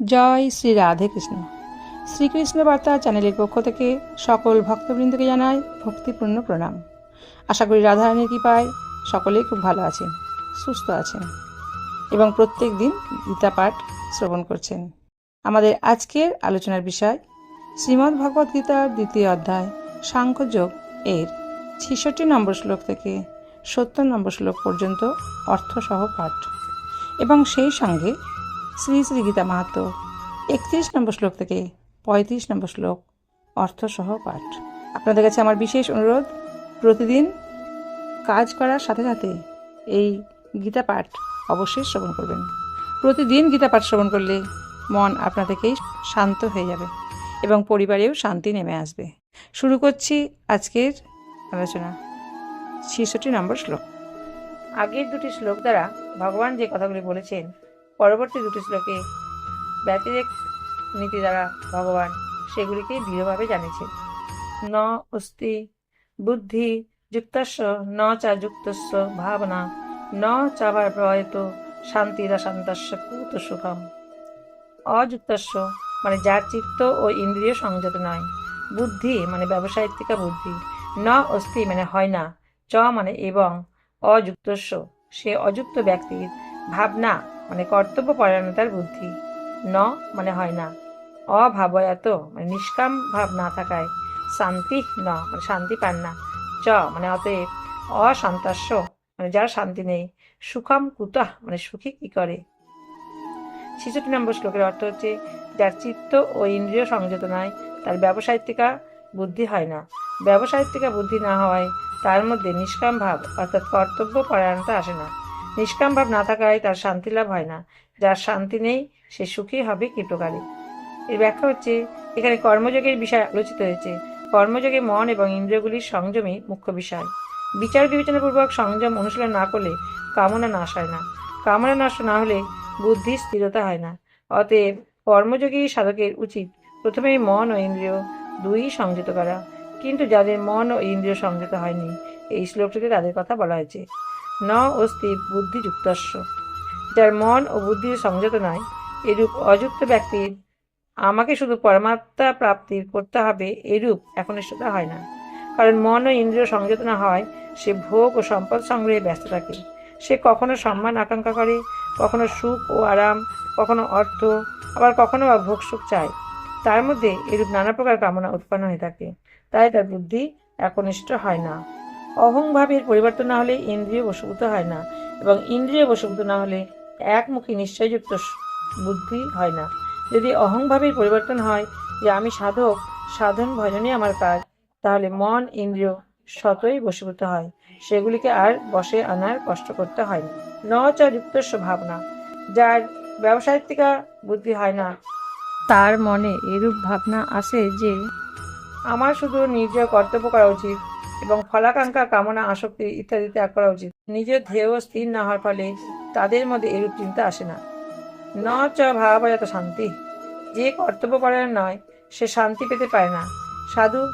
জয় শ্রী রাধে কৃষ্ণ। শ্রীকৃষ্ণ বার্তা চ্যানেলের পক্ষ থেকে সকল ভক্তবৃন্দকে জানায় ভক্তিপূর্ণ প্রণাম। আশা করি রাধারানীর কৃপায় সকলেই খুব ভালো আছেন, সুস্থ আছেন এবং প্রত্যেক দিন গীতা পাঠ শ্রবণ করছেন। আমাদের আজকের আলোচনার বিষয় শ্রীমদ্ ভগবদ্ গীতার দ্বিতীয় অধ্যায় সাংখ্যযোগ এর ছেষট্টি নম্বর শ্লোক থেকে সত্তর নম্বর শ্লোক পর্যন্ত অর্থসহ পাঠ। এবং সেই সঙ্গে শ্রী শ্রী গীতা মাহাতো, একত্রিশ নম্বর শ্লোক থেকে পঁয়ত্রিশ নম্বর শ্লোক অর্থসহ পাঠ। আপনাদের কাছে আমার বিশেষ অনুরোধ, প্রতিদিন কাজ করার সাথে সাথে এই গীতা পাঠ অবশ্যই শ্রবণ করবেন। প্রতিদিন গীতা পাঠ শ্রবণ করলে মন আপনা থেকেই শান্ত হয়ে যাবে এবং পরিবারেও শান্তি নেমে আসবে। শুরু করছি আজকের আলোচনা। ছেষট্টি নম্বর শ্লোক। আগের দুটি শ্লোক দ্বারা ভগবান যে কথাগুলি বলেছেন পরবর্তী দুটি শ্লোকে ব্যতিরেক নীতি দ্বারা ভগবান সেগুলিকে দৃঢ়ভাবে জানিয়েছেন ন অস্তি বুদ্ধি যুক্তস্য ন চা যুক্তস্য ভাবনা, ন চাবার প্রয়ত শান্তিরা শান্তস্য কুত সুখম। অযুক্তস্য মানে যার চিত্ত ও ইন্দ্রিয় সংযত নয়। বুদ্ধি মানে ব্যবসায়িকা বুদ্ধি। ন অস্তি মানে হয় না। চ মানে এবং অযুক্তস্য সে অযুক্ত ব্যক্তির ভাবনা মানে কর্তব্য পরায়ণতার বুদ্ধি। ন মানে হয় না। অভাবয়াত মানে নিষ্কাম ভাব না থাকায়। শান্তি ন মানে শান্তি পান না। চ মানে অতএব অশান্তাস্য মানে যার শান্তি নেই, সুখম কুতাহ মানে সুখী কি করে? ছেষট্টি নম্বর শ্লোকের অর্থ হচ্ছে, যার চিত্ত ও ইন্দ্রিয় সংযত নয় তার ব্যবসায়িকা বুদ্ধি হয় না। ব্যবসায়িকা বুদ্ধি না হওয়ায় তার মধ্যে নিষ্কাম ভাব, অর্থাৎ কর্তব্য পরায়ণতা আসে না। নিষ্কাম ভাব না থাকায় তার শান্তি লাভ হয় না। যার শান্তি নেই, সে সুখী হবে কি প্রকারে এর ব্যাখ্যা হচ্ছে, এখানে কর্মযোগের বিষয় আলোচিত হয়েছে। কর্মযোগে মন এবং ইন্দ্রিয়গুলির সংযমই মুখ্য বিষয়। বিচার বিবেচনাপূর্বক সংযম অনুশীলন না করলে কামনা নাশ হয় না। কামনা নষ্ট না হলে বুদ্ধির স্থিরতা হয় না। অতএব কর্মযোগী সাধকের উচিত প্রথমেই মন ও ইন্দ্রিয় দুই সংযত করা। কিন্তু যাদের মন ও ইন্দ্রিয় সংযত হয়নি, এই শ্লোকটিতে তাদের কথা বলা হয়েছে। ন অস্তি বুদ্ধিযুক্তস্য যার মন ও বুদ্ধির সংযত নয়, এরূপ অযুক্ত ব্যক্তির আমাকে শুধু পরমাত্মা প্রাপ্তির করতে হবে এরূপ একনিষ্ঠতা হয় না। কারণ মন ও ইন্দ্রিয় সংযত না হয়, সে ভোগ ও সম্পদ সংগ্রহে ব্যস্ত থাকে। সে কখনো সম্মান আকাঙ্ক্ষা করে, কখনো সুখ ও আরাম, কখনো অর্থ, আবার কখনো বা ভোগ সুখ চায়। তার মধ্যে এরূপ নানা প্রকার কামনা উৎপন্ন হয়ে থাকে। তাই তার বুদ্ধি একনিষ্ঠ হয় না। অহংভাবের পরিবর্তন না হলে ইন্দ্রিয় বশীভূত হয় না এবং ইন্দ্রিয় বশীভূত না হলে একমুখী নিশ্চয়যুক্ত বুদ্ধি হয় না। যদি অহংভাবের পরিবর্তন হয় যে আমি সাধক, সাধন ভজনই আমার কাজ, তাহলে মন, ইন্দ্রিয় শতই বশীভূত হয়। সেগুলিকে আর বসে আনার কষ্ট করতে হয় না। চ যুক্তস্ব ভাবনা যার ব্যবসায়িকা বুদ্ধি হয় না, তার মনে এরূপ ভাবনা আসে যে, আমার শুধু নিজের কর্তব্য করা উচিত। এবং ফলাকাঙ্ক্ষা, কামনা, আসক্তি ইত্যাদি ত্যাগ করা উচিত। নিজের ধ্যেয় স্থির না হওয়ার ফলে তাদের মধ্যে এরূপ চিন্তা আসে না। ন চ ভাবায়ত শান্তি। যে কর্তব্য কর্তব্যপরায়ণ নয়, সে শান্তি পেতে পারে না। সাধু,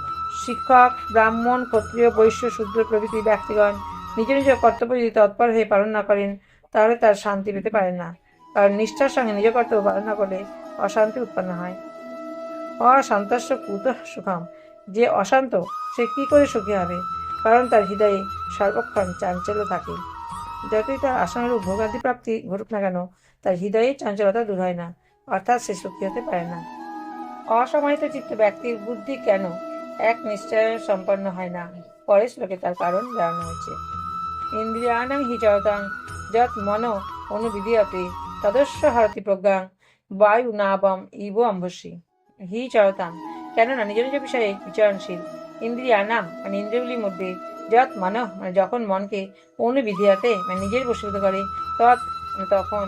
শিক্ষক, ব্রাহ্মণ, ক্ষত্রিয়, বৈশ্য, শূদ্র প্রভৃতি ব্যক্তিগণ নিজ নিজ কর্তব্য যদি তৎপর হয়ে পালন না করেন, তাহলে তার শান্তি পেতে পারেন না। কারণ নিষ্ঠার সঙ্গে নিজ কর্তব্য পালন না করলে অশান্তি উৎপন্ন হয়। অশান্তস্য কুত সুখম। যে অশান্ত, সে কি করে সুখী হবে? কারণ তার হৃদয়ে সর্বক্ষণ চাঞ্চল্য থাকে। যতই তার আশানুরূপ ভোগাদি প্রাপ্তি ঘটুক না কেন, তার হৃদয়ে চঞ্চলতা দূর হয় না, অর্থাৎ সে সুখী হতে পারে না। অসমাহিত চিত্ত ব্যক্তির বুদ্ধি কেন এক নিশ্চয় সম্পন্ন হয় না? পরের শ্লোকে তার কারণ জানানো হয়েছে। ইন্দ্রিয়াণাং হি চরতাং যৎ মন অনুবিধীয়তে তদস্য হরতি প্রজ্ঞাং বায়ু নাবম ইব অম্বসী। হি চরতাং কেননা নিজ নিজ বিষয়ে বিচরণশীল। ইন্দ্রিয়ানাম মানে ইন্দ্রিয়গুলির মধ্যে যৎ মন মানে যখন মনকে অনুবিধিয়াতে মানে নিজের বসীভূত করে তৎ মানে তখন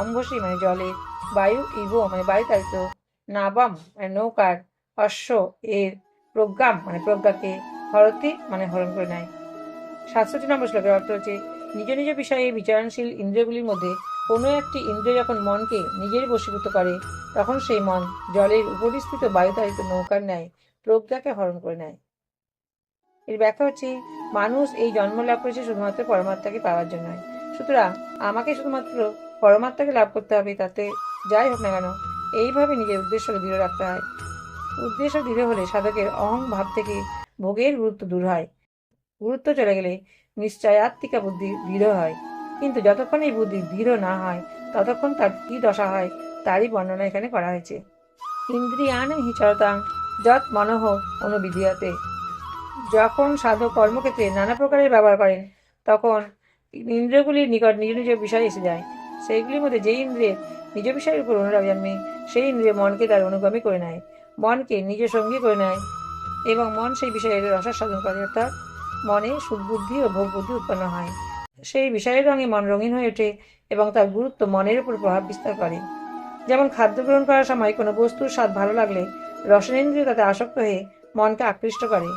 অম্বসী মানে জলে, বায়ু ইব মানে বায়ু তাড়িত নাবাম মানে নৌকার অশ্ব এর প্রজ্ঞাম মানে প্রজ্ঞাকে হরতি মানে হরণ করে নেয়। সাতষট্টি নম্বর শ্লোকের অর্থ হচ্ছে, নিজ নিজ বিষয়ে বিচারণশীল ইন্দ্রিয়গুলির মধ্যে কোনো একটি ইন্দ্রিয় যখন মনকে নিজের বশীভূত করে, তখন সেই মন জলের উপরিস্থিত বায়ুতাড়িত নৌকার ন্যায় প্রজ্ঞাকে হরণ করে নেয়। এর ব্যাখ্যা হচ্ছে, মানুষ এই জন্ম লাভ করেছে শুধুমাত্র পরমাত্মাকে পাওয়ার জন্যই সুতরাং আমাকে শুধুমাত্র পরমাত্মাকে লাভ করতে হবে, তাতে যাই হোক না কেন, এইভাবে নিজের উদ্দেশ্য দৃঢ় রাখতে হয়। উদ্দেশ্য দৃঢ় হলে সাধকের অহং ভাব থেকে ভোগের গুরুত্ব দূর হয়। গুরুত্ব চলে গেলে নিশ্চয়াত্মিকা বুদ্ধি দৃঢ় হয়। কিন্তু যতক্ষণ এই বুদ্ধি দৃঢ় না হয়, ততক্ষণ তার কি দশা হয়, তারই বর্ণনা এখানে করা হয়েছে। ইন্দ্রিয়ান হিচরতাং যৎ মনহ অনুবিধিয়াতে। যখন সাধক কর্মক্ষেত্রে নানা প্রকারের ব্যবহার করেন, তখন ইন্দ্রিয়গুলির নিকট নিজ নিজ বিষয় এসে যায়। সেইগুলির মধ্যে যেই ইন্দ্রিয়ের নিজ বিষয়ের উপর অনুরাগ জন্মে, সেই ইন্দ্রিয় মনকে তার অনুগামী করে নেয়, মনকে নিজ সঙ্গী করে নেয় এবং মন সেই বিষয়ের রসাস্বাদন করে, অর্থাৎ মনে সুবুদ্ধি ও ভোগ বুদ্ধি উৎপন্ন হয়। সেই বিষয়ের রঙে মন রঙিন হয়ে ওঠে এবং তার গুরুত্ব মনের উপর প্রভাব বিস্তার করে। যেমন খাদ্য গ্রহণ করার সময় কোনো বস্তুর স্বাদ ভালো লাগলে রসনেন্দ্রিয় তাতে আসক্ত হয়ে মনকে আকৃষ্ট করে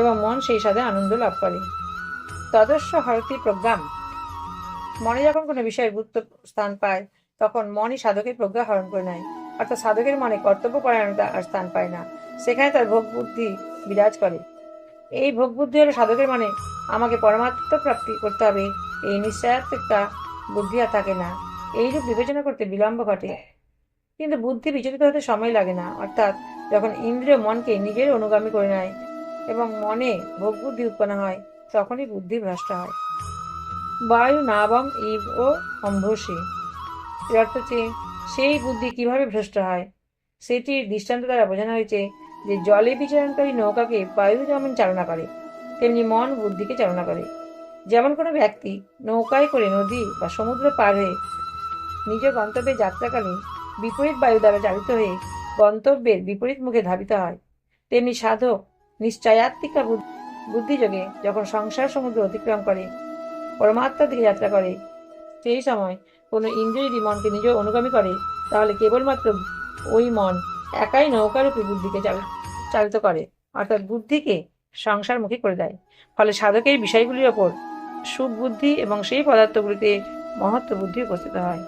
এবং মন সেই স্বাদে আনন্দ লাভ করে। তদস্য হরতি প্রজ্ঞাম মনে যখন কোনো বিষয়ের গুরুত্ব স্থান পায়, তখন মনই সাধকের প্রজ্ঞা হরণ করে নেয়। অর্থাৎ সাধকের মনে কর্তব্য পরায়ণতা আর স্থান পায় না। সেখানে তার ভোগ বুদ্ধি বিরাজ করে। এই ভোগ বুদ্ধি হলো সাধকের মনে আমাকে পরমাত্ম প্রাপ্তি করতে হবে। এই নিশ্চয়াত্মিকতা বুদ্ধি আর থাকে না। এইরূপ বিবেচনা করতে বিলম্ব ঘটে। কিন্তু বুদ্ধি বিচলিত হতে সময় লাগে না। অর্থাৎ যখন ইন্দ্রিয় মনকে নিজের অনুগামী করে নেয় এবং মনে ভোগ বুদ্ধি উৎপন্ন হয়, তখনই বুদ্ধি ভ্রষ্ট হয়। বায়ু নাবম ইব ও অম্ভসী এর অর্থ হচ্ছে, সেই বুদ্ধি কীভাবে ভ্রষ্ট হয়? সেটির দৃষ্টান্ত দ্বারা বোঝানো হয়েছে যে জলে বিচরণকারী নৌকাকে বায়ু যেমন চালনা করে। তেমনি মন বুদ্ধিকে চালনা করে। যেমন কোনো ব্যক্তি নৌকায় করে নদী বা সমুদ্র পার হয়ে নিজ গন্তব্যে যাত্রাকালীন বিপরীত বায়ু দ্বারা চালিত হয়ে গন্তব্যের বিপরীত মুখে ধাবিত হয়। তেমনি সাধক নিশ্চয়াত্মিকা বুদ্ধিযোগে যখন সংসার সমুদ্র অতিক্রম করে, পরমাত্মার দিকে যাত্রা করে, সেই সময় কোনো ইন্দ্রিয় যদি মনকে নিজ অনুগামী করে, তাহলে কেবলমাত্র ওই মন একাই নৌকারূপী বুদ্ধিকে চাল- চালিত করে। অর্থাৎ বুদ্ধিকে সংসারমুখী করে দেয়। ফলে সাধকের বিষয়গুলির ওপর সুবুদ্ধি এবং সেই পদার্থগুলিতে মহত্ব বুদ্ধি উপস্থিত হয়।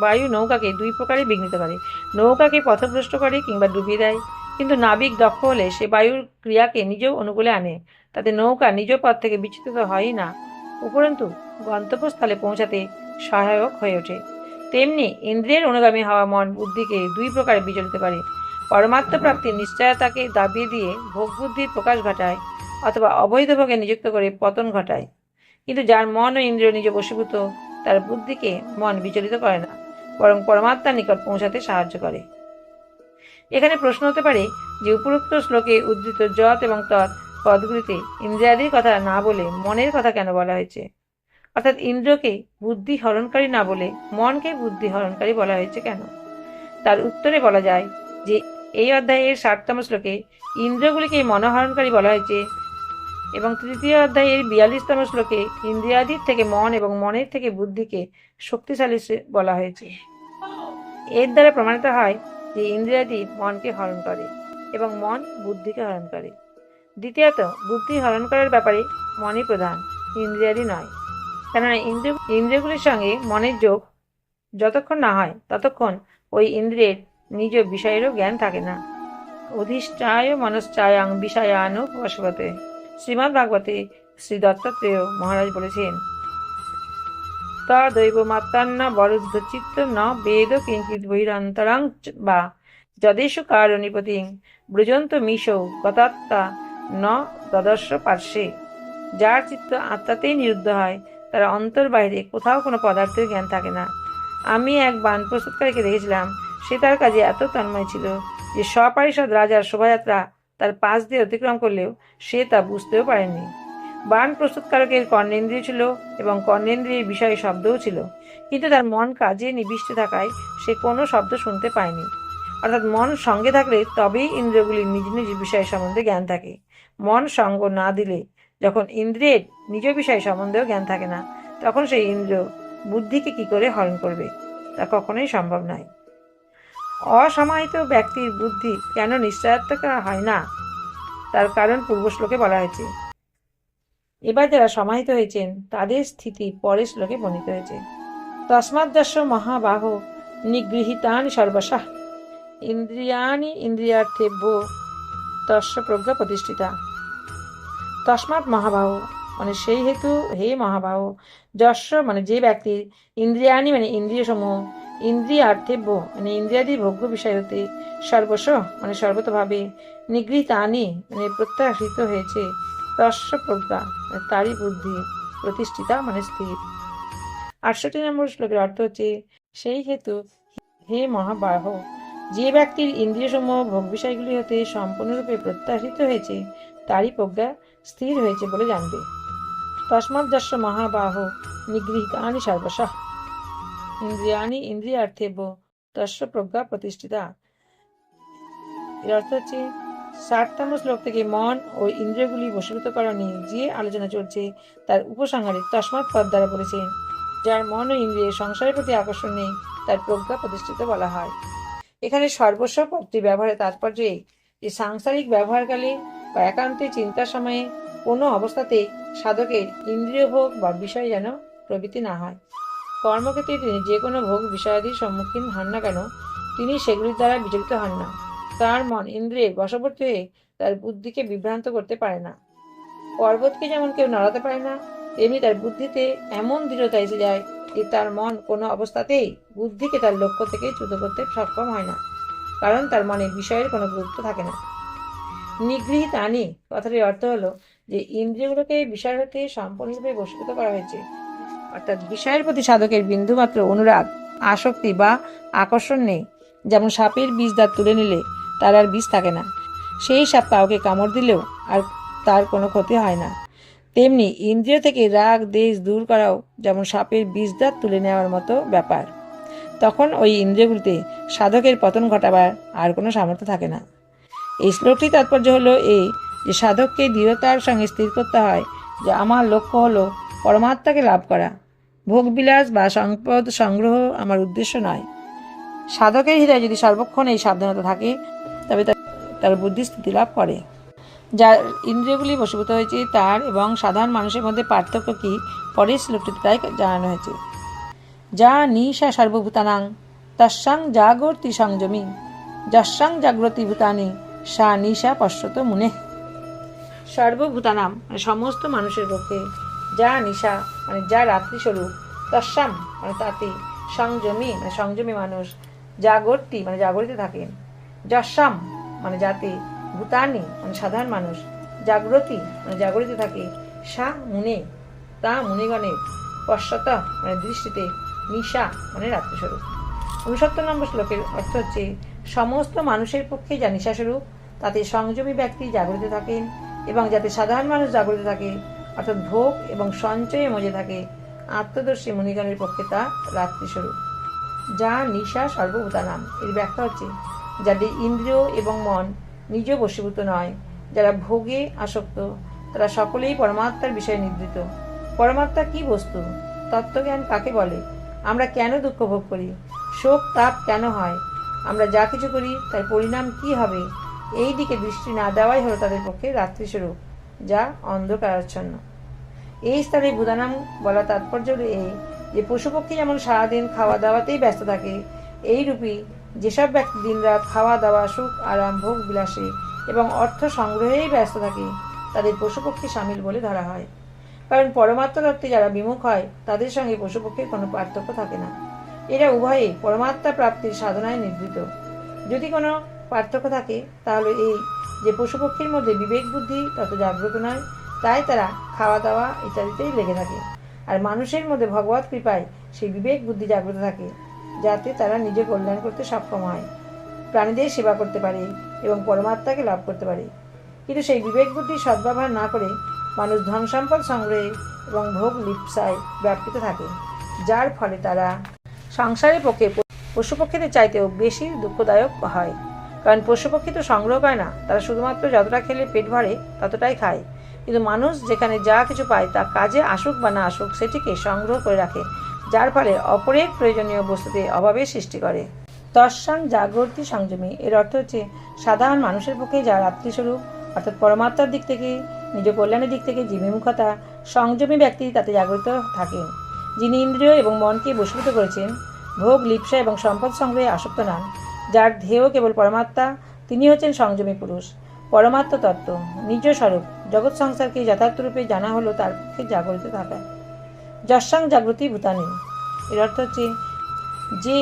বায়ু নৌকাকে দুই প্রকারে বিঘ্নিত করে। নৌকাকে পথভ্রষ্ট করে কিংবা ডুবিয়ে দেয়। কিন্তু নাবিক দক্ষ হলে সে বায়ুর ক্রিয়াকে নিজেও অনুকূলে আনে। তাতে নৌকা নিজ পথ থেকে বিচ্যুত হয়ই না। উপরন্তু, গন্তব্যস্থলে পৌঁছাতে সহায়ক হয়ে ওঠে। তেমনি ইন্দ্রিয়ের অনুগামী হওয়া মন বুদ্ধিকে দুই প্রকারে বিচলিত করে। পরমাত্ম প্রাপ্তির নিশ্চয়তাকে দাবিয়ে দিয়ে ভোগ বুদ্ধির প্রকাশ ঘটায় অথবা অবৈধ ভোগে নিযুক্ত করে পতন ঘটায়। কিন্তু যার মন ও ইন্দ্রিয় নিজ বশীভূত, তার বুদ্ধিকে মন বিচলিত করে না, বরং পরমাত্মার নিকট পৌঁছাতে সাহায্য করে। এখানে প্রশ্ন হতে পারে যে উপরোক্ত শ্লোকে উদ্ধৃত যত এবং তৎ পদগুলিতে ইন্দ্রিয়াদির কথা না বলে মনের কথা কেন বলা হয়েছে? অর্থাৎ ইন্দ্রকে বুদ্ধি হরণকারী না বলে মনকে বুদ্ধি হরণকারী বলা হয়েছে কেন? তার উত্তরে বলা যায় যে এই অধ্যায়ের ষাটতম শ্লোকে ইন্দ্রগুলিকে মনোহরণকারী বলা হয়েছে। এবং তৃতীয় অধ্যায়ের বিয়াল্লিশতম শ্লোকে ইন্দ্রিয়াদির থেকে মন এবং মনের থেকে বুদ্ধিকে শক্তিশালী বলা হয়েছে। এর দ্বারা প্রমাণিত হয় যে ইন্দ্রিয়াদি মনকে হরণ করে এবং মন বুদ্ধিকে হরণ করে। দ্বিতীয়ত, বুদ্ধি হরণ করার ব্যাপারে মনই প্রধান, ইন্দ্রিয়াদি নয়। কেননা ইন্দ্র, ইন্দ্রিয়গুলির সঙ্গে মনের যোগ যতক্ষণ না হয়, ততক্ষণ ওই ইন্দ্রিয়ের নিজ বিষয়েরও জ্ঞান থাকে না। অধিষ্ঠায় মনশ্চায়াং বিষয়ানু বশবতে শ্রীমদ্ ভাগবতে শ্রী দত্তাত্রেয় মহারাজ বলেছেন, তদৈব মাত্রান্ন বরুদ্ধ চিত্ত ন বেদ কিঞ্চিত বহিরান্তরাং বা যদেশু কারণিপতিং ব্রজন্ত মিশৌ গতাত্মা ন তদস্য পার্শ্বে। যার চিত্ত আত্মাতেই নিরুদ্ধ হয়, তার অন্তর বাইরে কোথাও কোনো পদার্থের জ্ঞান থাকে না। আমি এক বান প্রস্তুতকারীকে দেখেছিলাম সে তার কাজে এত তন্ময় ছিল যে সপারিষদ রাজার শোভাযাত্রা তার পাশ দিয়ে অতিক্রম করলেও সে তা বুঝতেও পারেনি। বান প্রস্তুতকারকের কর্ণেন্দ্রিয় ছিল এবং কর্ণেন্দ্রিয় বিষয়ে শব্দও ছিল, কিন্তু তার মন কাজে নিবিষ্ট থাকায় সে কোনো শব্দ শুনতে পায়নি। অর্থাৎ মন সঙ্গে থাকলে তবেই ইন্দ্রিয়গুলির নিজ নিজ বিষয় সম্বন্ধে জ্ঞান থাকে। মন সঙ্গ না দিলে যখন ইন্দ্রিয়ের নিজ বিষয় সম্বন্ধেও জ্ঞান থাকে না, তখন সেই ইন্দ্র বুদ্ধিকে কি করে হরণ করবে তা কখনোই সম্ভব নয়। অসমাহিত ব্যক্তির বুদ্ধি কেন নিশ্চয়াত্মক হয় না? তার কারণ পূর্ব শ্লোকে বলা হয়েছে। এবার যারা সমাহিত হয়েছেন, তাদের স্থিতি পরের শ্লোকে বর্ণিত হয়েছে। তসমাৎ মহাবাহ নিগৃহীতানি সর্বশঃ ইন্দ্রিয়াণি ইন্দ্রিয়ার্থেভ্য তস্য প্রজ্ঞা প্রতিষ্ঠিতা। তসমাৎ মহাবাহ মানে সেই হেতু, হে মহাবাহ যস্য মানে যে ব্যক্তির ইন্দ্রিয়াণি মানে ইন্দ্রিয় সমূহ ইন্দ্রিয়ার্থেব্য মানে ইন্দ্রিয়াদি ভোগ্য বিষয় হতে সর্বস্ব মানে সর্বতভাবে নিগৃহীতানি মানে প্রত্যাশিত হয়েছে তস্য প্রজ্ঞা মানে তারই বুদ্ধি প্রতিষ্ঠিতা মানে স্থির। আটষট্টি নম্বর শ্লোকের অর্থ হচ্ছে, সেই হেতু হে মহাবাহ, যে ব্যক্তির ইন্দ্রিয় ইন্দ্রিয়সমূহ ভোগ বিষয়গুলি হতে সম্পূর্ণরূপে প্রত্যাশিত হয়েছে, তারই প্রজ্ঞা স্থির হয়েছে বলে জানবে। তস্মাৎ যস্য মহাবাহ, নিগৃহীতানি সর্বশঃ ইন্দ্রিয়ানি ইন্দ্রিয়ার্থেব তস্য প্রজ্ঞা প্রতিষ্ঠিতা। এর অর্থ হচ্ছে ষাটতম শ্লোক থেকে মন ও ইন্দ্রিয়গুলি বশীভূত করা নিয়ে যে আলোচনা চলছে, তার উপসংহারে তসমাৎ পদ দ্বারা বলেছেন, যার মন ও ইন্দ্রিয়ের সংসারের প্রতি আকর্ষণ নেই, তার প্রজ্ঞা প্রতিষ্ঠিত বলা হয়। এখানে সর্বস্ব পদটি ব্যবহারের তাৎপর্য যে সাংসারিক ব্যবহারকালে বা একান্তে চিন্তার সময়ে কোনো অবস্থাতে সাধকের ইন্দ্রিয় ভোগ বা বিষয় যেন প্রবৃত্তি না হয়। কর্মক্ষেত্রে তিনি যে কোনো ভোগ বিষয়াদির সম্মুখীন হন না কেন, তিনি সেগুলির দ্বারা বিচলিত হন না। তার মন ইন্দ্রিয়ের বশবর্তী হয়ে তার বুদ্ধিকে বিভ্রান্ত করতে পারে না। পর্বতকে যেমন কেউ নড়াতে পারে না, তেমনি তার বুদ্ধিতে এমন দৃঢ়তা এসে যায় যে তার মন কোনো অবস্থাতেই বুদ্ধিকে তার লক্ষ্য থেকে চ্যুত করতে সক্ষম হয় না, কারণ তার মনে বিষয়ের কোনো গুরুত্ব থাকে না। নিগৃহীত আনি কথাটির অর্থ হলো যে ইন্দ্রিয়গুলোকে বিষয় হতে সম্পূর্ণরূপে বশীভূত করা হয়েছে। অর্থাৎ বিষয়ের প্রতি সাধকের বিন্দুমাত্র অনুরাগ, আসক্তি বা আকর্ষণ নেই। যেমন সাপের বীজ দাঁত তুলে নিলে তার আর বীজ থাকে না। সেই সাপ কাউকে কামড় দিলেও আর তার কোনো ক্ষতি হয় না। তেমনি ইন্দ্রিয় থেকে রাগ, দেশ দূর করাও যেমন সাপের বীজ দাঁত তুলে নেওয়ার মতো ব্যাপার। তখন ওই ইন্দ্রিয়গুলিতে সাধকের পতন ঘটাবার আর কোনো সামর্থ্য থাকে না। এই শ্লোকটির তাৎপর্য হলো এই যে, সাধককে দৃঢ়তার সঙ্গে স্থির করতে হয় যে, আমার লক্ষ্য হলো পরমাত্মাকে লাভ করা। ভোগবিলাস বা সম্পদ সংগ্রহ আমার উদ্দেশ্য নয়। সাধকের হৃদয়ে যদি সর্বক্ষণ এই সাবধানতা থাকে, তবে তার- তার বুদ্ধি স্থিতি লাভ করে। যার ইন্দ্রিয়গুলি বশীভূত হয়েছে, তার এবং সাধারণ মানুষের মধ্যে পার্থক্য কি পরের শ্লোকটিতে তাই জানানো হয়েছে। যা নিশা সর্বভূতানাং তস্যাং জাগর্তি সংযমী। যস্যাং জাগ্রতি ভূতানি, সা নিশা পশ্যত মুনে। সর্বভূতানাম, সমস্ত মানুষের পক্ষে যা নিশা মানে যা রাত্রি স্বরূপ তস্যাম মানে তাতে, সংযমী মানে সংযমী মানুষ, জাগর্তি মানে জাগরিত থাকেন। যস্যাম মানে যাতে ভূতানি মানে সাধারণ মানুষ, জাগ্রতি মানে জাগরিত থাকে। সা মুনে, তা মুনিগণের পশ্চাত মানে দৃষ্টিতে নিশা মানে রাত্রিস্বরূপ উনসত্তর নম্বর শ্লোকের অর্থ হচ্ছে, সমস্ত মানুষের পক্ষে যা নিশাস্বরূপ তাতে সংযমী ব্যক্তি জাগরিত থাকেন এবং যাতে সাধারণ মানুষ জাগরিত থাকে অর্থাৎ ভোগ এবং সঞ্চয়ে মজে থাকে আত্মদর্শী মুনিগণের পক্ষে তা রাত্রিস্বরূপ। যা নিশা সর্বভূতানাম এর ব্যাখ্যা হচ্ছে, যাদের ইন্দ্রিয় এবং মন নিজ বশীভূত নয়, যারা ভোগে আসক্ত, তারা সকলেই পরমাত্মার বিষয়ে নিবৃত পরমাত্মা কি বস্তু? তত্ত্বজ্ঞান কাকে বলে? আমরা কেন দুঃখ ভোগ করি? শোক তাপ কেন হয়? আমরা যা কিছু করি, তার পরিণাম কি হবে? এই দিকে দৃষ্টি না দেওয়াই হলো তাদের পক্ষে রাত্রিস্বরূপ। যা অন্ধকারাচ্ছন্ন। এই স্তরে বুদানাম বলা তাৎপর্য এই যে পশুপক্ষী যেমন সারাদিন খাওয়া দাওয়াতেই ব্যস্ত থাকে এই রূপী যেসব ব্যক্তি দিনরাত খাওয়া দাওয়া সুখ, আরাম, ভোগ বিলাসে এবং অর্থ সংগ্রহেই ব্যস্ত থাকে, তাদের পশুপক্ষী সামিল বলে ধরা হয়। কারণ পরমাত্মা তত্ত্বে যারা বিমুখ হয়, তাদের সঙ্গে পশুপক্ষীর কোনো পার্থক্য থাকে না। এরা উভয়ে পরমাত্মা প্রাপ্তির সাধনায় নিবৃত। যদি কোনো পার্থক্য থাকে, তাহলে এই যে পশুপক্ষীর মধ্যে বিবেক বুদ্ধি তত জাগ্রত নয়, তাই তারা খাওয়া দাওয়া ইত্যাদিতেই লেগে থাকে। আর মানুষের মধ্যে ভগবত কৃপায় সেই বিবেক বুদ্ধি জাগ্রত থাকে, যাতে তারা নিজে কল্যাণ করতে সক্ষম হয়, প্রাণীদের সেবা করতে পারে এবং পরমাত্মাকে লাভ করতে পারে। কিন্তু সেই বিবেক বুদ্ধি সদ্ব্যবহার না করে মানুষ ধন সম্পদ সংগ্রহে এবং ভোগ লিপ্সায় ব্যাপৃত থাকে, যার ফলে তারা সংসারের পক্ষে পশুপক্ষীদের চাইতেও বেশি দুঃখদায়ক হয়। কারণ পশুপক্ষী তো সংগ্রহ করে না। তারা শুধুমাত্র যতটা খেলে পেট ভরে, ততটাই খায়। কিন্তু মানুষ যেখানে যা কিছু পায়, তা কাজে আসুক বা না আসুক, সেটিকে সংগ্রহ করে রাখে, যার ফলে অপরের প্রয়োজনীয় বস্তুতে অভাবের সৃষ্টি করে। তৎসাং জাগ্রতি, সংযমী, এর অর্থ হচ্ছে সাধারণ মানুষের পক্ষে যা রাত্রিস্বরূপ অর্থাৎ পরমাত্মার দিক থেকে, নিজ কল্যাণের দিক থেকে যে বিমুখতা সংযমী ব্যক্তি তাতে জাগ্রত থাকেন যিনি ইন্দ্রিয় এবং মনকে বশীভূত করেছেন, ভোগ, লিপ্সা এবং সম্পদ সংগ্রহে আসক্ত নন। যার ধ্যেয় কেবল পরমাত্মা, তিনি হচ্ছেন সংযমী পুরুষ। পরমাত্ম তত্ত্ব, নিজ স্বরূপ, জগৎ সংসারকে যথার্থরূপে জানা হলো তার পক্ষে জাগরিত থাকা। যশাং জাগ্রতি ভূতানি। এর অর্থ হচ্ছে যে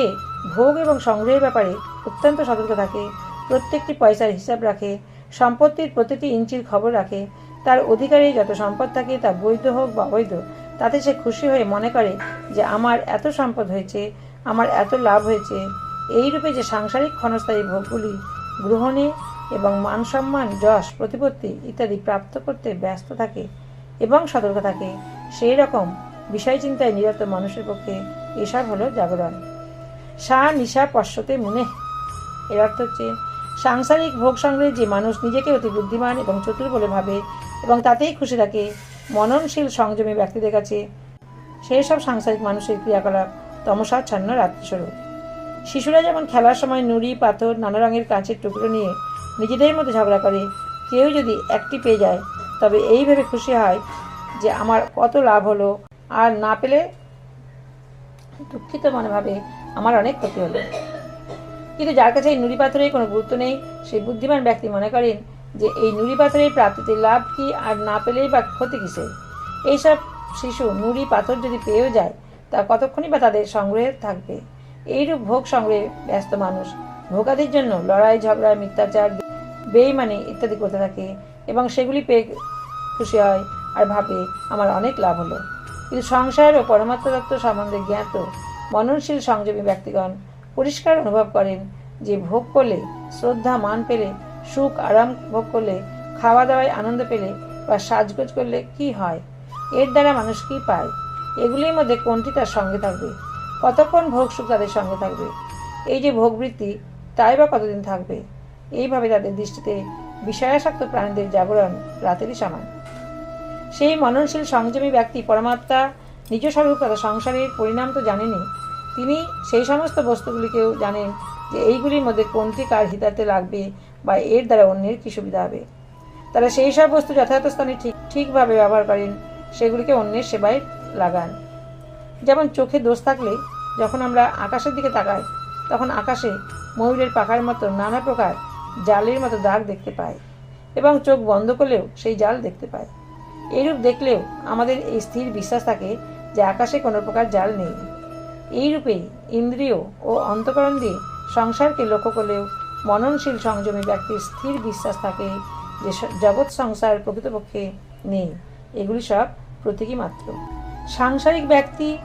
ভোগ এবং সংগ্রহের ব্যাপারে অত্যন্ত সতর্ক থাকে, প্রত্যেকটি পয়সার হিসাব রাখে, সম্পত্তির প্রতিটি ইঞ্চির খবর রাখে, তার অধিকারে যত সম্পদ থাকে তা বৈধ হোক বা অবৈধ, তাতে সে খুশি হয়ে মনে করে যে আমার এত সম্পদ হয়েছে, আমার এত লাভ হয়েছে এইরূপে যে সাংসারিক ক্ষণস্থায়ী ভোগগুলি গ্রহণে এবং মান সম্মান যশ, প্রতিপত্তি ইত্যাদি প্রাপ্ত করতে ব্যস্ত থাকে এবং সতর্ক থাকে, সেই রকম বিষয় চিন্তায় নিরত মানুষের পক্ষে এসব হলো জাগরণ। সা নিশা পশ্চতে মনে। এর অর্থ হচ্ছে, সাংসারিক ভোগ সংগ্রহে যে মানুষ নিজেকে অতি বুদ্ধিমান এবং চতুর বলে ভাবে এবং তাতেই খুশি থাকে, মননশীল সংযমী ব্যক্তিদের কাছে, সেই সব সাংসারিক মানুষের ক্রিয়াকলাপ তমসাচ্ছন্ন রাত্রিস্বরূপ। শিশুরা যেমন খেলার সময় নুড়ি, পাথর, নানা রঙের কাঁচের টুকরো নিয়ে নিজেদের মধ্যে ঝগড়া করে, কেউ যদি একটি পেয়ে যায়, তবে এই ভেবে খুশি হয় যে আমার কত লাভ হলো। আর না পেলে দুঃখিত মনে ভাবে আমার অনেক ক্ষতি হলো। কিন্তু যার কাছে এই নুড়ি, পাথরের কোনো গুরুত্ব নেই, সেই বুদ্ধিমান ব্যক্তি মনে করেন যে এই নুড়ি, পাথরের প্রাপ্তিতে লাভ কি আর না পেলেই বা ক্ষতি কিসের? এইসব শিশু নুড়ি, পাথর যদি পেয়েও যায়, তা কতক্ষণই বা তাদের সংগ্রহে থাকবে? এইরূপ ভোগ সংগ্রহে ব্যস্ত মানুষ। ভোগাদির জন্য লড়াই, ঝগড়া, মিথ্যাচার, বেইমানি ইত্যাদি করতে থাকে এবং সেগুলি পেয়ে খুশি হয় আর ভাবে আমার অনেক লাভ হলো। কিন্তু সংসার ও পরমাত্ম তত্ত্ব সম্বন্ধে জ্ঞাত, মননশীল সংযমী ব্যক্তিগণ পরিষ্কার অনুভব করেন যে ভোগ করলে, শ্রদ্ধা, মান পেলে, সুখ, আরাম ভোগ করলে খাওয়া দাওয়ায় আনন্দ পেলে বা সাজগোজ করলে কি হয়? এর দ্বারা মানুষ কি পায়? এগুলির মধ্যে কোনটি তার সঙ্গে থাকবে? কতক্ষণ ভোগ সুখ তাদের সঙ্গে থাকবে? এই যে ভোগবৃত্তি তাই বা কতদিন থাকবে? এইভাবে তাদের দৃষ্টিতে বিষয়াসক্ত প্রাণীদের জাগরণ রাতেরই সমান। সেই মননশীল সংযমী ব্যক্তি পরমাত্মা নিজ স্বরূপ তথা সংসারের পরিণাম তো জানেনই। তিনি সেই সমস্ত বস্তুগুলিকেও জানেন যে এইগুলির মধ্যে কোনটি কার হিতাতে লাগবে বা এর দ্বারা অন্যের কী সুবিধা হবে। তারা সেই সব বস্তু যথাযথ স্থানে ঠিক ঠিকভাবে ব্যবহার করেন, সেগুলিকে অন্যের সেবায় লাগান। যেমন চোখে দোষ থাকলে যখন আমরা আকাশের দিকে তাকাই, তখন আকাশে ময়ূরের পাখার মতো নানা প্রকার জালের মতো দাগ দেখতে পাই এবং চোখ বন্ধ করলেও সেই জাল দেখতে পাই। এইরূপ দেখলেও আমাদের এই স্থির বিশ্বাস থাকে যে আকাশে কোনো প্রকার জাল নেই। এইরূপেই ইন্দ্রিয় ও অন্তকরণ দিয়ে সংসারকে লক্ষ্য করলেও মননশীল সংযমী ব্যক্তির স্থির বিশ্বাস থাকে যে জগৎ সংসার প্রকৃতপক্ষে নেই। এগুলি সব প্রতীকী মাত্র। সাংসারিক ব্যক্তি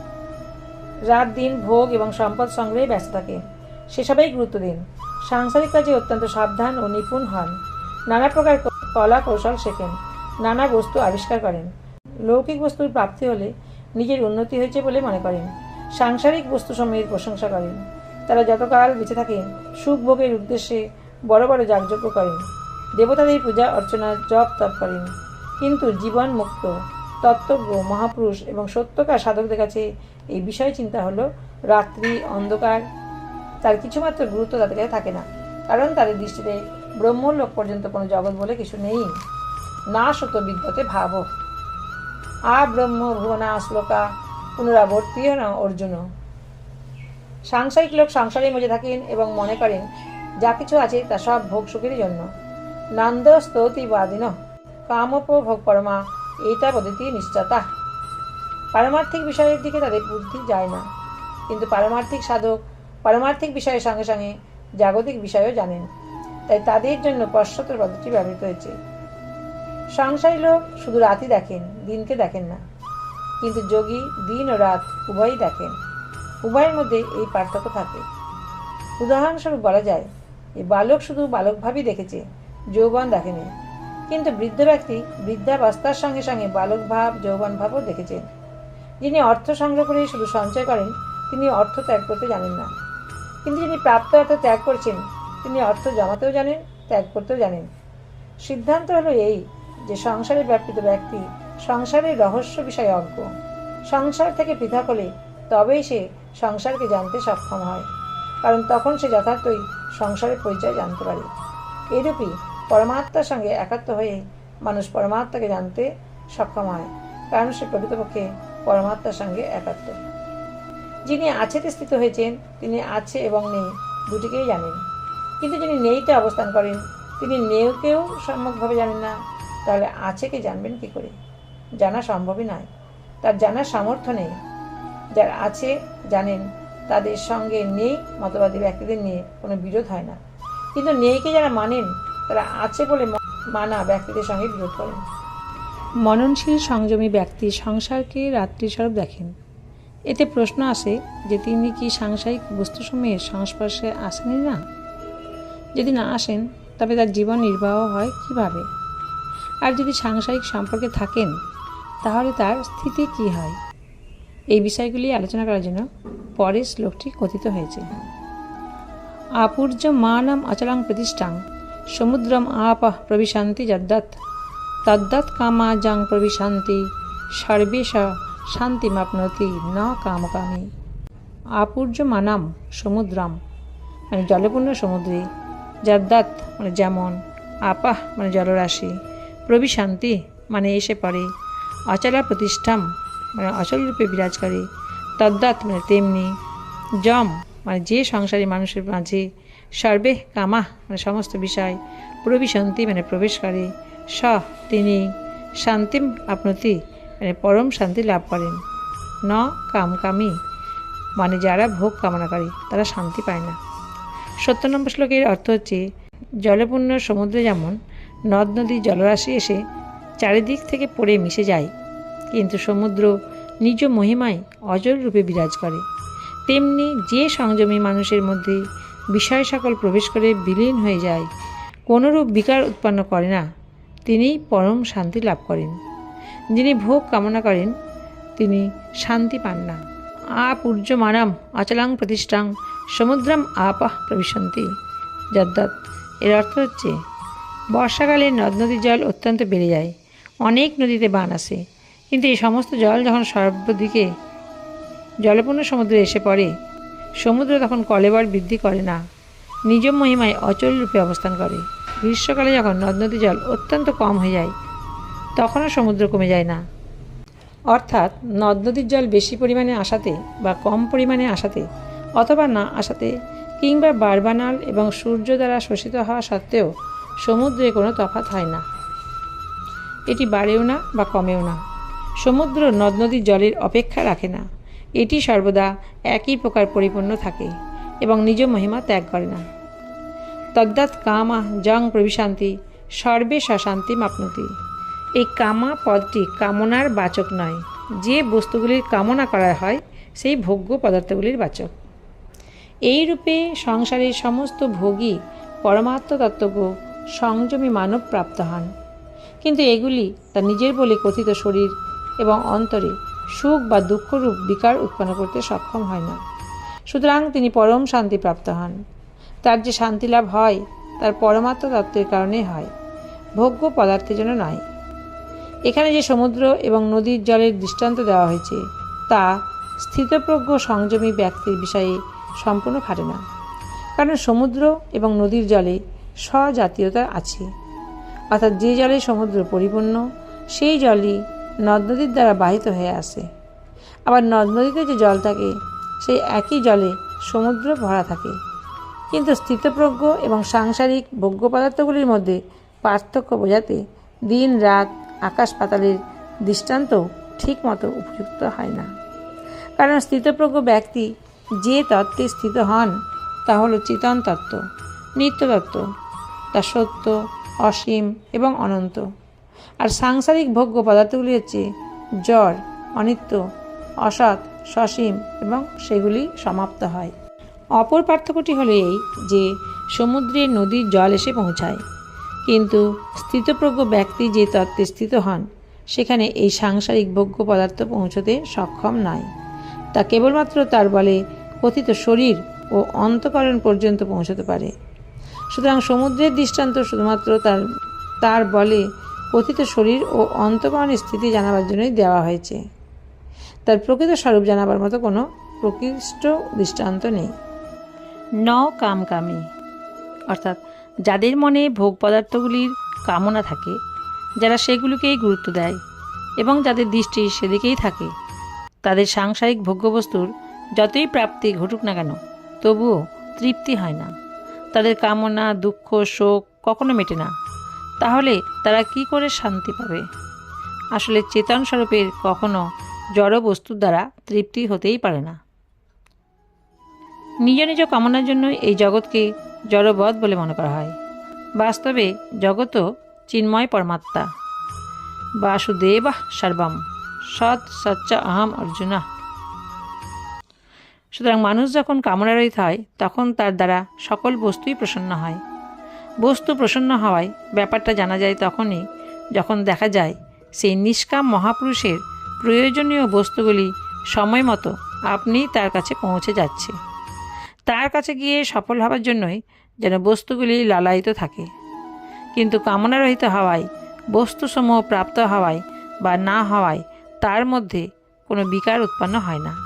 রাত দিন ভোগ এবং সম্পদ সংগ্রহে ব্যস্ত থাকে। সেসবেই গুরুত্ব দিন সাংসারিক কাজে অত্যন্ত সাবধান ও নিপুণ হন। নানা প্রকার কলা কৌশল শেখেন। নানা বস্তু আবিষ্কার করেন। লৌকিক বস্তুর প্রাপ্তি হলে নিজের উন্নতি হয়েছে বলে মনে করেন। সাংসারিক বস্তুসমূহের প্রশংসা করেন। তারা যতকাল বেঁচে থাকেন সুখ ভোগের উদ্দেশ্যে বড় বড় যাগযজ্ঞ করেন। দেবতাদের পূজা, অর্চনা, জপ, তপ করেন। কিন্তু জীবন মুক্ত। তত্ত্বজ্ঞ, মহাপুরুষ এবং সত্যকার সাধকদের কাছে এই বিষয় চিন্তা হলো, রাত্রি, অন্ধকার, তার কিছুমাত্র গুরুত্ব তাদের কাছে থাকে না। কারণ তাদের দৃষ্টিতে ব্রহ্মলোক পর্যন্ত কোনো জগৎ বলে কিছু নেই। না শত বিদ্যতে ভাব। আ ব্রহ্ম, ভুবনা, শ্লোকা, পুনরাবর্তী না অর্জুন। সাংসারিক লোক সংসারে মজে থাকেন এবং মনে করেন, যা কিছু আছে তা সব ভোগ সুখের জন্য। নান্দ স্তুতি বাদিন কামপ ভোগ পরমা এইটা পদ্ধতি নিশ্চয়তা। পারমার্থিক বিষয়ের দিকে তাদের বুদ্ধি যায় না। কিন্তু পারমার্থিক সাধক পারমার্থিক বিষয়ের সঙ্গে সঙ্গে জাগতিক বিষয়ও জানেন। তাই তাদের জন্য পশ্চাত্তর পদ্ধতি ব্যবহৃত হয়েছে। সংসারী লোক শুধু রাতই দেখেন, দিনকে দেখেন না। কিন্তু যোগী দিন ও রাত উভয়ই দেখেন। উভয়ের মধ্যে এই পার্থক্য থাকে। উদাহরণস্বরূপ বলা যায় যে বালক শুধু বালকভাবেই দেখেছে, যৌবন দেখেনি। কিন্তু বৃদ্ধ ব্যক্তি বৃদ্ধাবস্থার সঙ্গে সঙ্গে বালক ভাব, যৌবন ভাবও দেখেছেন। যিনি অর্থ সংগ্রহ করে শুধু সঞ্চয় করেন, তিনি অর্থ ত্যাগ করতে জানেন না। কিন্তু যিনি প্রাপ্ত অর্থ ত্যাগ করছেন, তিনি অর্থ জমাতেও জানেন, ত্যাগ করতেও জানেন। সিদ্ধান্ত হলো এই যে সংসারে ব্যাপৃত ব্যক্তি সংসারের রহস্য বিষয়ে অজ্ঞ। সংসার থেকে পৃথক হলে তবেই সে সংসারকে জানতে সক্ষম হয়। কারণ তখন সে যথার্থই সংসারের পরিচয় জানতে পারে। এরূপই পরমাত্মার সঙ্গে একাত্ম হয়ে মানুষ পরমাত্মাকে জানতে সক্ষম হয়। কারণ সে প্রকৃতপক্ষে পরমাত্মার সঙ্গে একাত্ম। যিনি আছেতে স্থিত হয়েছেন, তিনি আছে এবং নেই, দুটিকেই জানেন। কিন্তু যিনি নেইতে অবস্থান করেন, তিনি নেউকেও সম্যকভাবে জানেন না। তাহলে আছেকে জানবেন কি করে? জানা সম্ভবই নয়। তার জানার সামর্থ্য নেই। যার আছে জানেন, তাদের সঙ্গে নেই মতবাদী ব্যক্তিদের নিয়ে কোনো বিরোধ হয় না। কিন্তু নেইকে যারা মানেন তারা আছে বলে মানা ব্যক্তিদের সঙ্গে বিরোধ করেন। মননশীল সংযমী ব্যক্তি সংসারকে রাত্রিস্বরূপ দেখেন। এতে প্রশ্ন আসে যে তিনি কি সাংসারিক বস্তুসমূহের সংস্পর্শে আসেনই না? যদি না আসেন, তবে তার জীবন নির্বাহ হয় কীভাবে? আর যদি সাংসারিক সম্পর্কে থাকেন, তাহলে তার স্থিতি কি হয়? এই বিষয়গুলি আলোচনা করার জন্য পরের শ্লোকটি কথিত হয়েছে। আপূর্য মানম অচলাং প্রতিষ্ঠাং সমুদ্রম আপহ প্রবিশান্তি যদ্দৎ। তদ্দৎ কামা যাং প্রবিশান্তি, সর্বেশ শান্তিমাপ্নতি ন কামকামী। আপূর্য মানাম সমুদ্রম মানে জলপূর্ণ সমুদ্রে যদ্দাত মানে যেমন আপাহ মানে জলরাশি, প্রবিশান্তি মানে এসে পড়ে, অচলা প্রতিষ্ঠাম মানে অচল রূপে বিরাজ করে তদ্দাত মানে তেমনি জম মানে যে সংসারী মানুষের মাঝে সর্বে কামা মানে সমস্ত বিষয় প্রবিশান্তি মানে প্রবেশ করে স তিনি শান্তিম আপনতি মানে পরম শান্তি লাভ করেন। ন কামকামী মানে যারা ভোগ কামনা করে, তারা শান্তি পায় না। সত্তর নম্বর শ্লোকের অর্থ হচ্ছে, জলপূর্ণ সমুদ্রে যেমন নদ নদী জলরাশি এসে চারিদিক থেকে পড়ে মিশে যায়, কিন্তু সমুদ্র নিজ মহিমায় অজল রূপে বিরাজ করে, তেমনি যে সংযমী মানুষের মধ্যে বিষয় সকল প্রবেশ করে বিলীন হয়ে যায়। কোনোরূপ বিকার উৎপন্ন করে না। তিনি পরম শান্তি লাভ করেন। যিনি ভোগ কামনা করেন, তিনি শান্তি পান না। আপূর্য মানাম অচলাং প্রতিষ্ঠাং সমুদ্রম আপাহ প্রবিশন্তি। যদ্দৎ এর অর্থ হচ্ছে, বর্ষাকালে নদ নদীর জল অত্যন্ত বেড়ে যায়। অনেক নদীতে বান আসে। কিন্তু এই সমস্ত জল যখন সর্বদিকে জলপূর্ণ সমুদ্রে এসে পড়ে সমুদ্র তখন কলেবর বৃদ্ধি করে না। নিজ মহিমায় অচল রূপে অবস্থান করে। গ্রীষ্মকালে যখন নদ নদী জল অত্যন্ত কম হয়ে যায়, তখনও সমুদ্র কমে যায় না। অর্থাৎ নদ নদীর জল বেশি পরিমাণে আসাতে বা কম পরিমাণে আসাতে অথবা না আসাতে কিংবা বারবানাল এবং সূর্য দ্বারা শোষিত হওয়া সত্ত্বেও সমুদ্রে কোনো তফাৎ হয় না। এটি বাড়েও না বা কমেও না। সমুদ্র নদ নদীর জলের অপেক্ষা রাখে না। এটি সর্বদা একই প্রকার পরিপূর্ণ থাকে এবং নিজ মহিমা ত্যাগ করে না। তদ্দাৎ কামা জং প্রবিশান্তি, সর্বে শান্তি মাপনতি এই কামা পদটি কামনার বাচক নয়। যে বস্তুগুলির কামনা করা হয়, সেই ভোগ্য পদার্থগুলির বাচক। এই রূপে সংসারের সমস্ত ভোগী পরমাত্ম তত্ত্বজ্ঞ সংযমী মানব প্রাপ্ত হন। কিন্তু এগুলি তার নিজের বলে কথিত শরীর এবং অন্তরে সুখ বা দুঃখরূপ বিকার উৎপন্ন করতে সক্ষম হয় না। সুতরাং তিনি পরম শান্তি প্রাপ্ত হন। তার যে শান্তি লাভ হয়, তার পরমাত্ম তত্ত্বের কারণে হয়। ভোগ্য পদার্থের জন্য নয়। এখানে যে সমুদ্র এবং নদীর জলের দৃষ্টান্ত দেওয়া হয়েছে, তা স্থিতপ্রজ্ঞ সংযমী ব্যক্তির বিষয়ে সম্পূর্ণ খাটে না। কারণ সমুদ্র এবং নদীর জলে স্বজাতীয়তা আছে। অর্থাৎ যে জলে সমুদ্র পরিপূর্ণ, সেই জলই নদ নদীর দ্বারা বাহিত হয়ে আসে। আবার নদ নদীতে যে জল থাকে, সেই একই জলে সমুদ্র ভরা থাকে। কিন্তু স্থিতপ্রজ্ঞ এবং সাংসারিক ভোগ্য পদার্থগুলির মধ্যে পার্থক্য বোঝাতে দিন, রাত, আকাশ পাতালের দৃষ্টান্ত ঠিকমতো উপযুক্ত হয় না। কারণ স্থিতপ্রজ্ঞ ব্যক্তি যে তত্ত্বে স্থিত হন, তা হল চেতন তত্ত্ব, নিত্য তত্ত্ব, তা সত্য, অসীম এবং অনন্ত। আর সাংসারিক ভোগ্য পদার্থগুলি হচ্ছে জ্বর, অনিত্য, অসৎ, সসীম এবং সেগুলি সমাপ্ত হয়। অপর পার্থক্যটি হলো এই যে সমুদ্রে নদীর জল এসে পৌঁছায়। কিন্তু স্থিতপ্রজ্ঞ ব্যক্তি যে তত্ত্বে স্থিত হন, সেখানে এই সাংসারিক ভোগ্য পদার্থ পৌঁছতে সক্ষম নয়। তা কেবলমাত্র তার বলে কথিত শরীর ও অন্তকরণ পর্যন্ত পৌঁছতে পারে। সুতরাং সমুদ্রের দৃষ্টান্ত শুধুমাত্র তার তার বলে কথিত শরীর ও অন্তকরণের স্থিতি জানাবার জন্যই দেওয়া হয়েছে। তার প্রকৃত স্বরূপ জানাবার মতো কোনো প্রকৃষ্ট দৃষ্টান্ত নেই। ন কামকামী, অর্থাৎ যাদের মনে ভোগ পদার্থগুলির কামনা থাকে, যারা সেগুলোকেই গুরুত্ব দেয় এবং যাদের দৃষ্টি সেদিকেই থাকে, তাদের সাংসারিক ভোগ্যবস্তুর যতই প্রাপ্তি ঘটুক না কেন, তবুও তৃপ্তি হয় না। তাদের কামনা, দুঃখ, শোক কখনো মেটে না। তাহলে তারা কি করে শান্তি পাবে? আসলে চেতন স্বরূপের কখনো জড় বস্তুর দ্বারা তৃপ্তি হতেই পারে না। নিজ নিজ কামনার জন্য এই জগৎকে জড়বধ বলে মনে করা হয়। বাস্তবে জগৎ চিন্ময় পরমাত্মা। বাসুদেব সর্বম, সৎ সচ্চা আহম অর্জুনা। সুতরাং মানুষ যখন কামনারহিত হয়, তখন তার দ্বারা সকল বস্তুই প্রসন্ন হয়। বস্তু প্রসন্ন হওয়ায় ব্যাপারটা জানা যায় তখনই যখন দেখা যায় সেই নিষ্কাম মহাপুরুষের প্রয়োজনীয় বস্তুগুলি সময় মতো আপনি তার কাছে পৌঁছে যাচ্ছে। তার কাছে গিয়ে সফল হওয়ার জন্যই যেন বস্তুগুলি লালায়িত থাকে। কিন্তু কামনারহিত হওয়ায়, বস্তুসমূহ প্রাপ্ত হওয়ায় বা না হওয়ায় তার মধ্যে কোনো বিকার উৎপন্ন হয় না।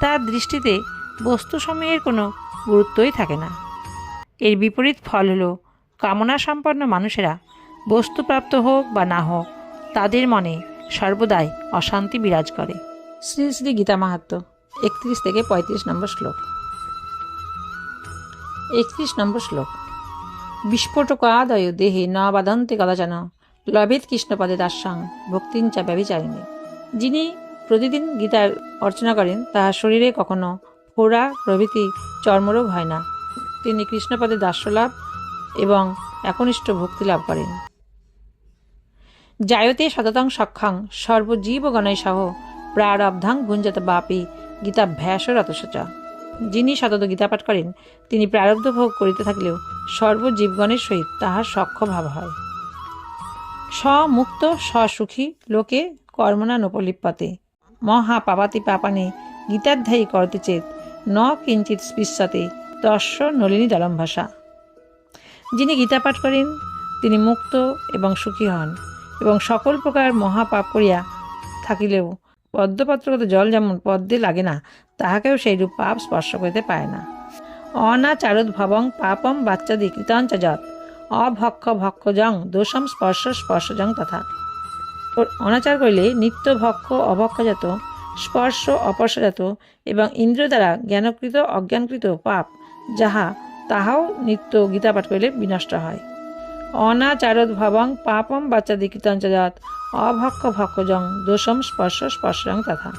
তার দৃষ্টিতে বস্তুসমূহের কোনো গুরুত্বই থাকে না। এর বিপরীত ফল হলো কামনা সম্পন্ন মানুষেরা বস্তুপ্রাপ্ত হোক বা না হোক, তাদের মনে সর্বদাই অশান্তি বিরাজ করে। শ্রী শ্রী গীতা মাহাত্ম, একত্রিশ থেকে পঁয়ত্রিশ নম্বর শ্লোক। একত্রিশ নম্বর শ্লোক। বিস্ফোটকাদয় দেহে ন বাদন্তে কদাচন লভেদ কৃষ্ণপদে দাস্যাং ভক্তিঞ্চা ব্যবিচারিণী যিনি প্রতিদিন গীতার অর্চনা করেন, তাহার শরীরে কখনো ফোড়া প্রভৃতি চর্মরোগ হয় না। তিনি কৃষ্ণপদে দাস্যলাভ এবং একনিষ্ঠ ভক্তি লাভ করেন। জায়তে সততং সক্ষাং সর্বজীবগণয় সহ প্রারব্ধাং ভুঞ্জত বাপি গীতাভ্যাস রতসচা যিনি সতত গীতা পাঠ করেন, তিনি প্রারব্ধ ভোগ করিতে থাকলেও সর্বজীবগণের সহিত তাহার সখ্য ভাব হয়। স্বমুক্ত স্বসুখী লোকে কর্মণা নোপলিপ্যতে মহা পাপাতি পাপানে গীতাধ্যায়ী করতে চেত, ন কিঞ্চিত স্পৃশ্যতে তস্য নলিনী দলম ভাষা। যিনি গীতা পাঠ করেন, তিনি মুক্ত এবং সুখী হন এবং সকল প্রকার মহাপাপ করিয়া থাকিলেও পদ্মপত্রগত জল যেমন পদ্মে লাগে না, তাহাকেও সেইরূপ পাপ স্পর্শ করিতে পায় না। অনাচারোদ্ভবং পাপম বাচ্চাদি কৃতাঞ্চ যৎ অভক্ষ ভক্ষজং দোষম স্পর্শ স্পর্শজং তথা। অনাচার করিলে নিত্য ভক্ষ অভক্ষজাত স্পর্শ অপর্শজাত এবং ইন্দ্র দ্বারা জ্ঞানকৃত, অজ্ঞানকৃত পাপ যাহা তাহাও নিত্য গীতা পাঠ করিলে বিনষ্ট হয়। অনাচারোদ্ভবং পাপম বাচ্চাদি কৃতাঞ্চজাত অভক্ষ ভক্ষজং দোষম স্পর্শ স্পর্শং তথা।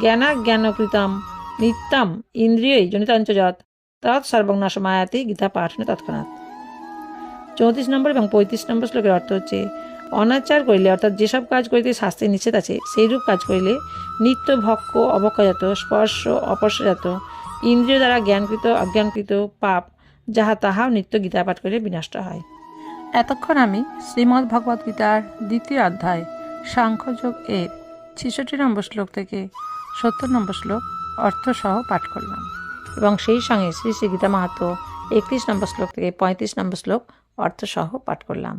জ্ঞানাজ্ঞানকৃতম নিত্যম ইন্দ্রিয়ই জনিতাঞ্চজাত তৎ সর্বং নাশমায়াতি গীতা পাঠনে তৎক্ষণাৎ। চৌত্রিশ নম্বর এবং পঁয়ত্রিশ নম্বর শ্লোকের অর্থ হচ্ছে, অনাচার করিলে অর্থাৎ যেসব কাজ করিতে শাস্ত্রে নিষেধ আছে, সেইরূপ কাজ করিলে নিত্য ভক্ষ অবক্ষজাত স্পর্শ অপর্শজাত ইন্দ্রিয় দ্বারা জ্ঞানকৃত অজ্ঞানকৃত পাপ যাহা তাহাও নিত্য গীতা পাঠ করিলে বিনষ্ট হয়। এতক্ষণ আমি শ্রীমদ্ ভগবদ্ গীতার দ্বিতীয় অধ্যায় সাংখ্যযোগ এর ছেষট্টি নম্বর শ্লোক থেকে সত্তর নম্বর শ্লোক অর্থসহ পাঠ করলাম। এবং সেই সঙ্গে শ্রী শ্রী গীতা মাহাত্ম একত্রিশ নম্বর শ্লোক থেকে পঁয়ত্রিশ নম্বর শ্লোক অর্থসহ পাঠ করলাম।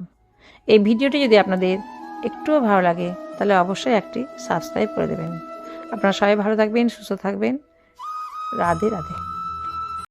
এই ভিডিওটি যদি আপনাদের একটুও ভালো লাগে তাহলে অবশ্যই একটি সাবস্ক্রাইব করে দেবেন। আপনারা সবাই ভালো থাকবেন সুস্থ থাকবেন। রাধে রাধে।